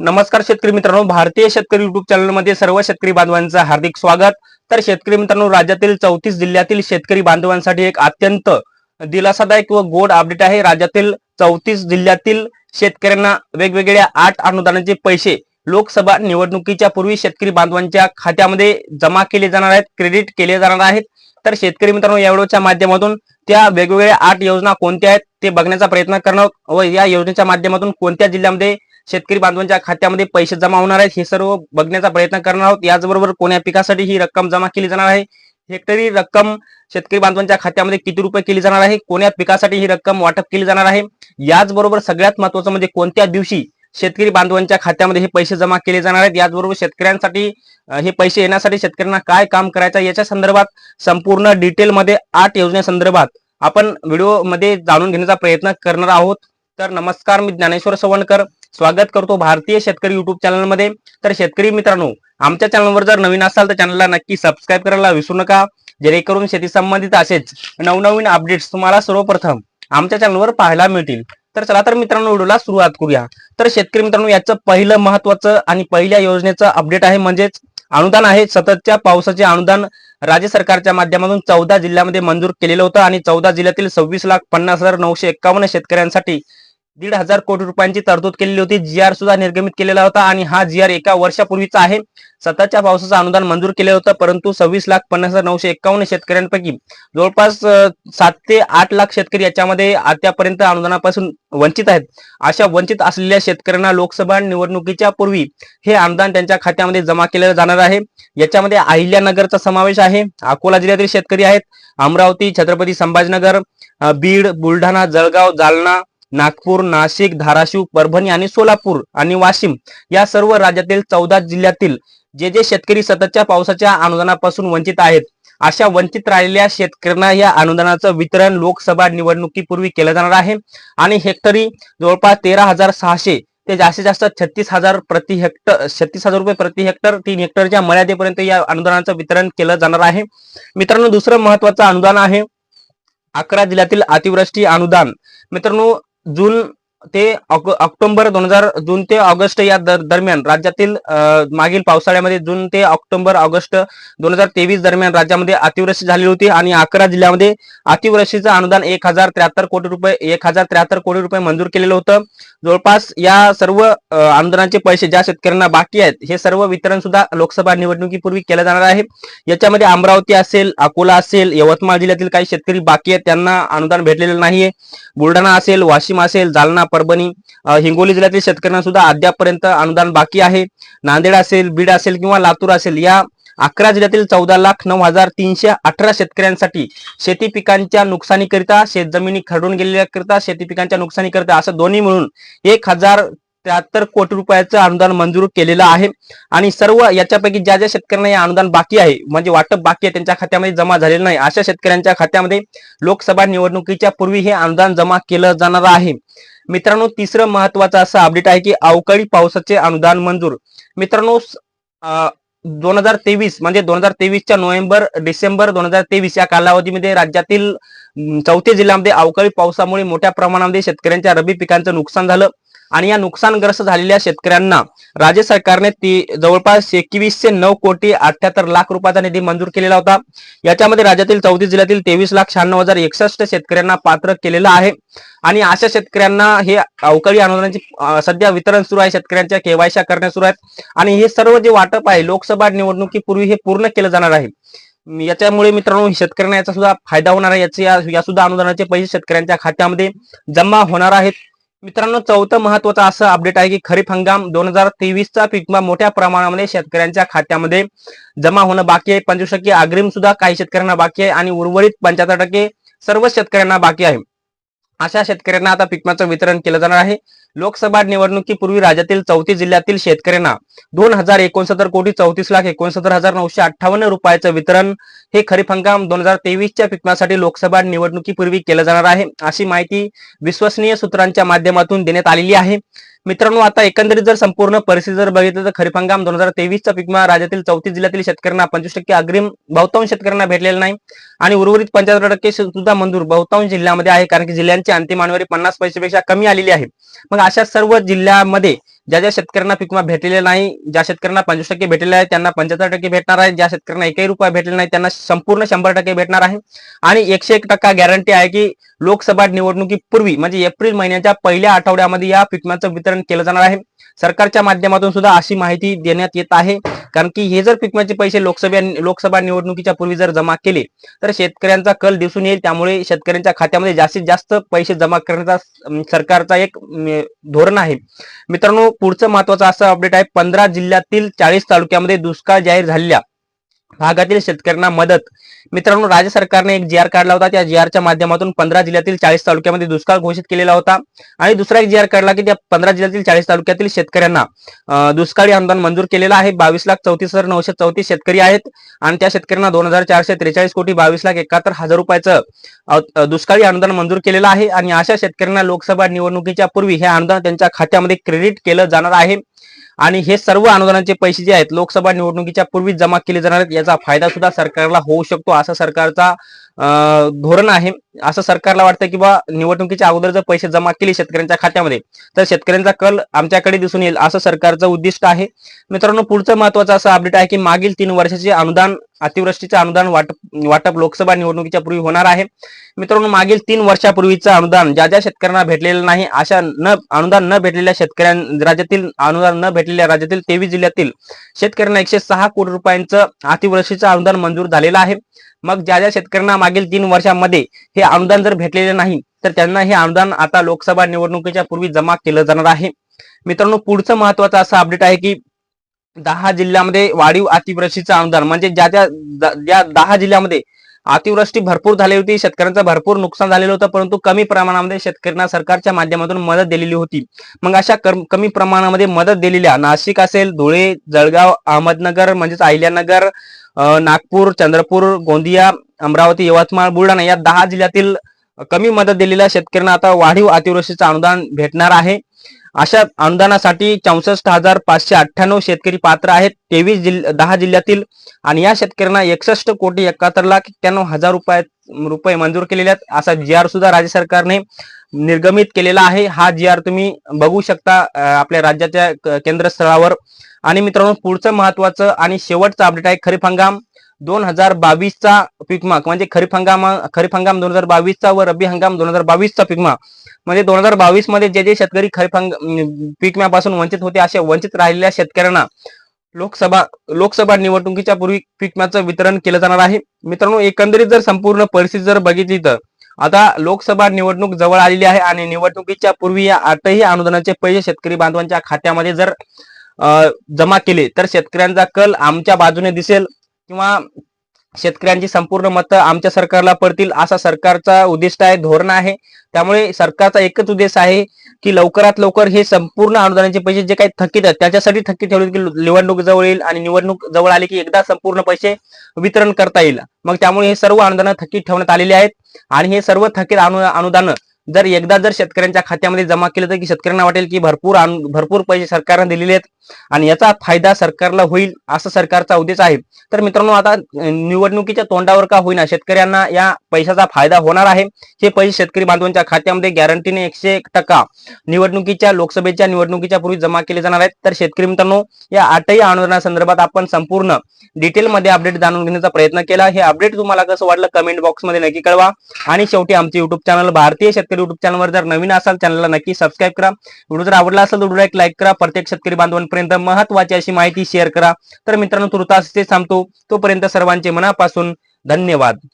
नमस्कार शेतकरी मित्रांनो भारतीय शेतकरी युट्यूब चॅनलमध्ये सर्व शेतकरी बांधवांचं हार्दिक स्वागत. तर शेतकरी मित्रांनो राज्यातील चौतीस जिल्ह्यातील शेतकरी बांधवांसाठी एक अत्यंत दिलासादायक व गोड अपडेट आहे. राज्यातील चौतीस जिल्ह्यातील शेतकऱ्यांना वेगवेगळ्या आठ अनुदानाचे पैसे लोकसभा निवडणुकीच्या पूर्वी शेतकरी बांधवांच्या खात्यामध्ये जमा केले जाणार आहेत क्रेडिट केले जाणार आहेत. तर शेतकरी मित्रांनो या व्हिडिओच्या माध्यमातून त्या वेगवेगळ्या आठ योजना कोणत्या आहेत ते बघण्याचा प्रयत्न करणार व या योजनेच्या माध्यमातून कोणत्या जिल्ह्यामध्ये शेतकरी बांधवांच्या खात्यामध्ये पैसे जमा होणार आहेत हे सर्व बघण्याचा प्रयत्न करणार आहोत. याचबरोबर कोण्या पिकासाठी ही रक्कम जमा केली जाणार आहे? हेक्टरी रक्कम शेतकरी बांधवांच्या खात्यामध्ये किती रुपये केली जाणार आहे? कोण्या पिकासाठी ही रक्कम वाटप केली जाणार आहे? याचबरोबर सगळ्यात महत्वाचं म्हणजे कोणत्या दिवशी शेतकरी बांधवांच्या खात्यामध्ये हे पैसे जमा केले जाणार आहेत? याचबरोबर शेतकऱ्यांसाठी हे पैसे येण्यासाठी शेतकऱ्यांना काय काम करायचं याच्या संदर्भात संपूर्ण डिटेलमध्ये आठ योजनेसंदर्भात आपण व्हिडिओमध्ये जाणून घेण्याचा प्रयत्न करणार आहोत. तर नमस्कार मी ज्ञानेश्वर सवणकर स्वागत करतो भारतीय शेतकरी युट्यूब चॅनलमध्ये तर शेतकरी मित्रांनो आमच्या चॅनलवर जर नवीन असाल तर चॅनलला नक्की सबस्क्राईब करायला विसरू नका. जेणेकरून शेती संबंधित असेच नवनवीन अपडेट्स तुम्हाला सर्वप्रथम आमच्या चॅनलवर पाहायला मिळतील. तर चला तर मित्रांनो व्हिडिओला सुरुवात करूया. तर शेतकरी मित्रांनो याचं पहिलं महत्वाचं आणि पहिल्या योजनेचं अपडेट आहे म्हणजेच अनुदान आहे. सततच्या पावसाचे अनुदान राज्य सरकारच्या माध्यमातून चौदा जिल्ह्यामध्ये मंजूर केलेलं होतं आणि चौदा जिल्ह्यातील सव्वीस लाख पन्नास हजार नऊशे एक्कावन्न शेतकऱ्यांसाठी दीड हजार कोटी रुपयांची तरतूद केलेली होती. जी आर सुद्धा निर्गमित केलेला होता आणि हा जी आर एका वर्षापूर्वीचा आहे. सततच्या पावसाचं अनुदान मंजूर केलं होतं परंतु सव्वीस लाख पन्नास हजार नऊशे एकावन्न शेतकऱ्यांपैकी जवळपास सात ते आठ लाख शेतकरी याच्यामध्ये आतापर्यंत अनुदानापासून वंचित आहेत. अशा वंचित असलेल्या शेतकऱ्यांना लोकसभा निवडणुकीच्या पूर्वी हे अनुदान त्यांच्या खात्यामध्ये जमा केलं जाणार आहे. याच्यामध्ये अहिल्यानगरचा समावेश आहे. अकोला जिल्ह्यातील शेतकरी आहेत. अमरावती छत्रपती संभाजीनगर बीड बुलढाणा जळगाव जालना नागपूर नाशिक धाराशिव परभणी आणि सोलापूर आणि वाशिम या सर्व राज्यातील चौदा जिल्ह्यातील जे जे शेतकरी सततच्या पावसाच्या अनुदानापासून वंचित आहेत अशा वंचित राहिलेल्या शेतकऱ्यांना या अनुदानाचं वितरण लोकसभा निवडणुकीपूर्वी केलं जाणार आहे. आणि हेक्टरी जवळपास तेरा हजार सहाशे ते जास्तीत जास्त छत्तीस हजार प्रति हेक्टर छत्तीस हजार रुपये प्रति हेक्टर तीन हेक्टरच्या मर्यादेपर्यंत या अनुदानाचं वितरण केलं जाणार आहे. मित्रांनो दुसरं महत्वाचं अनुदान आहे अकरा जिल्ह्यातील अतिवृष्टी अनुदान. मित्रांनो जून ते ऑक- ऑक्टोबर दोन हजार जून ते ऑगस्ट या दर- दरम्यान राज्यातील मागील पावसाळ्यामध्ये जून ते ऑक्टोबर ऑगस्ट दोन हजार तेवीस दरम्यान राज्यामध्ये अतिवृष्टी झाली होती आणि अकरा जिल्ह्यामध्ये अतिवृष्टीचं अनुदान एक हजार त्र्याहत्तर कोटी रुपये एक हजार त्र्याहत्तर कोटी रुपये मंजूर केलेलं होतं. जवळपास या सर्व अनुदानाचे पैसे ज्या शेतकऱ्यांना बाकी आहेत हे सर्व वितरण सुद्धा लोकसभा निवडणुकीपूर्वी केलं जाणार आहे. याच्यामध्ये अमरावती असेल अकोला असेल यवतमाळ जिल्ह्यातील काही शेतकरी बाकी आहेत त्यांना अनुदान भेटलेलं नाहीये. बुलढाणा असेल वाशिम असेल जालना परभणी हिंगोली जिल्ह्यातील शेतकऱ्यांना सुद्धा अद्यापपर्यंत अनुदान बाकी आहे. नांदेड असेल बीड असेल किंवा लातूर असेल या अकरा जिल्ह्यातील चौदा लाख नऊ हजार तीनशे अठरा शेतकऱ्यांसाठी शेती पिकांच्या नुकसानीकरिता शेतजमिनी खरडून गेलेल्याकरिता शेती पिकांच्या नुकसानीकरिता असं दोन्ही मिळून एक हजार त्र्याहत्तर कोटी रुपयाचं अनुदान मंजूर केलेलं आहे. आणि सर्व याच्यापैकी ज्या ज्या शेतकऱ्यांना हे अनुदान बाकी आहे म्हणजे वाटप बाकी आहे त्यांच्या खात्यामध्ये जमा झालेलं नाही अशा शेतकऱ्यांच्या खात्यामध्ये लोकसभा निवडणुकीच्या पूर्वी हे अनुदान जमा केलं जाणार आहे. मित्रांनो तिसरं महत्वाचं असं अपडेट आहे की अवकाळी पावसाचे अनुदान मंजूर. मित्रांनो दोन हजार तेवीस म्हणजे दोन हजार तेवीसच्या नोव्हेंबर डिसेंबर दोन हजार तेवीस या कालावधीमध्ये राज्यातील चौथे चौथ्या जिल्ह्यामध्ये अवकाळी पावसामुळे मोठ्या प्रमाणामध्ये शेतकऱ्यांच्या रब्बी पिकांचं नुकसान झालं. आणि या नुकसानग्रस्त झालेल्या शेतकऱ्यांना राज्य सरकारने ती जवळपास एकवीसशे नऊ कोटी अठ्याहत्तर लाख रुपयाचा निधी मंजूर केलेला होता. याच्यामध्ये राज्यातील चौतीस जिल्ह्यातील तेवीस लाख शहाण्णव हजार एकसष्ट शेतकऱ्यांना पात्र केलेलं आहे. आणि अशा शेतकऱ्यांना हे अवकाळी अनुदानाचे सध्या वितरण सुरू आहे. शेतकऱ्यांच्या केवायशा करण्या सुरू आहेत. आणि हे सर्व जे वाटप आहे लोकसभा निवडणुकीपूर्वी हे पूर्ण केलं जाणार आहे. याच्यामुळे मित्रांनो शेतकऱ्यांना याचा सुद्धा फायदा होणार आहे. याचे या या सुद्धा अनुदानाचे पैसे शेतकऱ्यांच्या खात्यामध्ये जमा होणार आहेत. मित्रांनो चौथं महत्वाचं असं अपडेट आहे की खरीप हंगाम दोन हजार तेवीसचा पीकमा मोठ्या प्रमाणामध्ये शेतकऱ्यांच्या खात्यामध्ये जमा होणं बाकी आहे. पंचवीस टक्के अग्रिम सुद्धा काही शेतकऱ्यांना बाकी आहे आणि उर्वरित पंच्याहत्तर टक्के सर्व शेतकऱ्यांना बाकी आहे. अशा शेतकऱ्यांना आता पिकमाचं वितरण केलं जाणार आहे. लोकसभा निवडणुकीपूर्वी राज्यातील चौथी जिल्ह्यातील शेतकऱ्यांना दोन हजार एकोणसत्तर कोटी चौतीस लाख एकोणसत्तर हजार नऊशे अठ्ठावन्न रुपयाचं वितरण हे खरीप हंगाम दोन हजार तेवीसच्या पिकण्यासाठी लोकसभा निवडणुकीपूर्वी केलं जाणार आहे. अशी माहिती विश्वसनीय सूत्रांच्या माध्यमातून देण्यात आलेली आहे. मित्रांनो आता एकंदरीत जर संपूर्ण परिस्थिती जर बघितलं तर खरीप हंगाम दोन हजार तेवीसचा पिकमा राज्यातील चौतीस जिल्ह्यातील शेतकऱ्यांना पंचवीस टक्के अग्रिम बहुतांश शेतकऱ्यांना भेटलेला नाही. आणि उर्वरित पंच्याहत्तर टक्के सुद्धा मंजूर बहुतांश जिल्ह्यामध्ये आहे कारण की जिल्ह्यांची अंतिम आणवारी पन्नास पैसेपेक्षा कमी आलेली आहे. मग अशा सर्व जिल्ह्यामध्ये ज्या ज्या शेतकऱ्यांना पीक विमा भेटलेले नाही ज्या शेतकऱ्यांना पंचवीस टक्के भेटलेले आहे त्यांना पंच्याहत्तर टक्के भेटणार आहे. ज्या शेतकऱ्यांना एकही रुपया भेटलेला नाही त्यांना संपूर्ण शंभर टक्के भेटणार आहे. आणि एकशे एक टक्का गॅरंटी आहे की लोकसभा निवडणुकीपूर्वी म्हणजे एप्रिल महिन्याच्या पहिल्या आठवड्यामध्ये या पीक विम्याचं वितरण केलं जाणार आहे. सरकारच्या माध्यमातून सुद्धा अशी माहिती देण्यात येत आहे. कारण की हे जर पीक पैसे लोकसभा लोकसभा निवडणुकीच्या पूर्वी जर जमा केले तर शेतकऱ्यांचा कल दिसून येईल. त्यामुळे शेतकऱ्यांच्या खात्यामध्ये जास्तीत जास्त पैसे जमा करण्याचा सरकारचा एक धोरण आहे. मित्रांनो पुढचं महत्वाचं असं अपडेट आहे. पंधरा जिल्ह्यातील चाळीस तालुक्यामध्ये दुष्काळ जाहीर झालेल्या भागातील शेतकऱ्यांना मदत. मित्रांनो राज्य सरकारने एक जी आर काढला होता त्या जी च्या माध्यमातून पंधरा जिल्ह्यातील चाळीस तालुक्यामध्ये दुष्काळ घोषित केलेला होता. आणि दुसरा एक जी आर काढला की त्या पंधरा जिल्ह्यातील चाळीस तालुक्यातील शेतकऱ्यांना दुष्काळी अनुदान मंजूर केलेलं आहे. बावीस लाख चौतीस हजार नऊशे चौतीस शेतकरी आहेत. आणि त्या शेतकऱ्यांना दोन हजार चारशे त्रेचाळीस कोटी बावीस लाख एकाहत्तर हजार रुपयाचं दुष्काळी अनुदान मंजूर केलेलं आहे. आणि अशा शेतकऱ्यांना लोकसभा निवडणुकीच्या पूर्वी हे अनुदान त्यांच्या खात्यामध्ये क्रेडिट केलं जाणार आहे. आणि हे सर्व अनुदानाचे पैसे जे आहेत लोकसभा निवडणुकीच्या पूर्वी जमा केले जाणार आहेत याचा फायदा सुद्धा सरकारला होऊ शकतो असा सरकारचा धोरण आहे. असं सरकारला वाटतं की बा निवडणुकीच्या अगोदर जर पैसे जमा केले शेतकऱ्यांच्या खात्यामध्ये तर शेतकऱ्यांचा कल आमच्याकडे दिसून येईल. असं सरकारचं उद्दिष्ट आहे. मित्रांनो पुढचं महत्वाचं असं अपडेट आहे की मागील तीन वर्षाचे अनुदान अतिवृष्टीचं अनुदान वाटप वाटप लोकसभा निवडणुकीच्या पूर्वी होणार आहे. मित्रांनो मागील तीन वर्षापूर्वीचं अनुदान ज्या ज्या शेतकऱ्यांना भेटलेलं नाही अशा न अनुदान न भेटलेल्या शेतकऱ्यां राज्यातील अनुदान न भेटलेल्या राज्यातील तेवीस जिल्ह्यातील शेतकऱ्यांना एकशे सहा कोटी रुपयांचं अतिवृष्टीचं अनुदान मंजूर झालेलं आहे. मग ज्या ज्या शेतकऱ्यांना मागील तीन वर्षामध्ये हे अनुदान जर भेटलेले नाही तर त्यांना हे अनुदान आता लोकसभा निवडणुकीच्या पूर्वी जमा केलं जाणार आहे. मित्रांनो पुढचं महत्वाचं असं अपडेट आहे की दहा जिल्ह्यामध्ये वाढीव अतिवृष्टीचं अनुदान म्हणजे ज्या ज्या ज्या दहा जिल्ह्यामध्ये अतिवृष्टी भरपूर झाली होती शेतकऱ्यांचं भरपूर नुकसान झालेलं होतं परंतु कमी प्रमाणामध्ये शेतकऱ्यांना सरकारच्या माध्यमातून मदत दिलेली होती. मग अशा कमी प्रमाणामध्ये मदत दिलेल्या नाशिक असेल धुळे जळगाव अहमदनगर म्हणजेच अहिल्यानगर नागपूर चंद्रपूर गोंदिया अमरावती यवतमाळ बुलढाणा या दहा जिल्ह्यातील कमी मदत दिलेल्या शेतकऱ्यांना आता वाढीव अतिवृष्टीचं अनुदान भेटणार आहे. अशा अनुदानासाठी चौसष्ट हजार पाचशे अठ्ठ्याण्णव शेतकरी पात्र आहेत. तेवीस जिल्ह दहा जिल्ह्यातील आणि या शेतकऱ्यांना एकसष्ट कोटी एकाहत्तर लाख एक्क्याण्णव हजार रुपये रुपये मंजूर केलेले आहेत. असा जी आर सुद्धा राज्य सरकारने निर्गमित केलेला आहे. हा जी आर तुम्ही बघू शकता आपल्या राज्याच्या केंद्रस्थळावर. आणि मित्रांनो पुढचं महत्वाचं आणि शेवटचं अपडेट आहे खरीप हंगाम. दोन हजार बावीसचा पिकमाक म्हणजे खरीप हंगाम खरीप हंगाम दोन हजार बावीसचा व रब्बी हंगाम दोन हजार बावीसचा पिकमा म्हणजे दोन हजार बावीसमध्ये जे जे शेतकरी खरीप हंग पिकम्यापासून वंचित होते असे वंचित राहिलेल्या शेतकऱ्यांना लोकसभा लोकसभा निवडणुकीच्या पूर्वी पिकम्याचं वितरण केलं जाणार आहे. मित्रांनो एकंदरीत जर संपूर्ण परिस्थिती जर बघितली तर आता लोकसभा निवडणूक जवळ आलेली आहे आणि निवडणुकीच्या पूर्वी या आठही अनुदानाचे पैसे शेतकरी बांधवांच्या खात्यामध्ये जर जमा केले तर शेतकऱ्यांचा कल आमच्या बाजूने दिसेल किंवा शेतकऱ्यांची संपूर्ण मतं आमच्या सरकारला पडतील असा सरकारचा उद्दिष्ट आहे धोरण आहे. त्यामुळे सरकारचा एकच उद्देश आहे की लवकरात लवकर हे संपूर्ण अनुदानाचे पैसे जे काही थकीत आहेत त्याच्यासाठी थकीत ठेवले की निवडणूक जवळ येईल आणि निवडणूक जवळ आली की एकदा संपूर्ण पैसे वितरण करता येईल. मग त्यामुळे हे सर्व अनुदानं थकीत ठेवण्यात आलेली आहेत आणि हे सर्व थकीत अनुदानं अनुदान जर एकदा जर शेतकऱ्यांच्या खात्यामध्ये जमा केलं तर की शेतकऱ्यांना वाटेल की भरपूर भरपूर पैसे सरकारने दिलेले आहेत आणि याचा फायदा सरकारला होईल असं सरकारचा उद्देश आहे. तर मित्रांनो आता निवडणुकीच्या तोंडावर का होईना शेतकऱ्यांना या पैशाचा फायदा होणार आहे. हे पैसे शेतकरी बांधवांच्या खात्यामध्ये गॅरंटीने एकशे एक टक्का निवडणुकीच्या लोकसभेच्या निवडणुकीच्या पूर्वी जमा केले जाणार आहेत. तर शेतकरी मित्रांनो या आठही आंदोलनासंदर्भात आपण संपूर्ण डिटेलमध्ये अपडेट जाणून घेण्याचा प्रयत्न केला. हे अपडेट तुम्हाला कसं वाटलं? कमेंट बॉक्समध्ये नक्की कळवा. आणि शेवटी आमचे युट्यूब चॅनल भारतीय शेतकरी युट्यूब चॅनलवर जर नवीन असाल चॅनलला नक्की सबस्क्राईब करा. व्हिडिओ जर आवडला असेल तर व्हिडिओ एक लाईक करा. प्रत्येक शेतकरी बांधवांपर्यंत महत्वाची अशी माहिती शेअर करा. तर मित्रांनो तुर्तास ते थांबतो. तोपर्यंत सर्वांचे मनापासून धन्यवाद.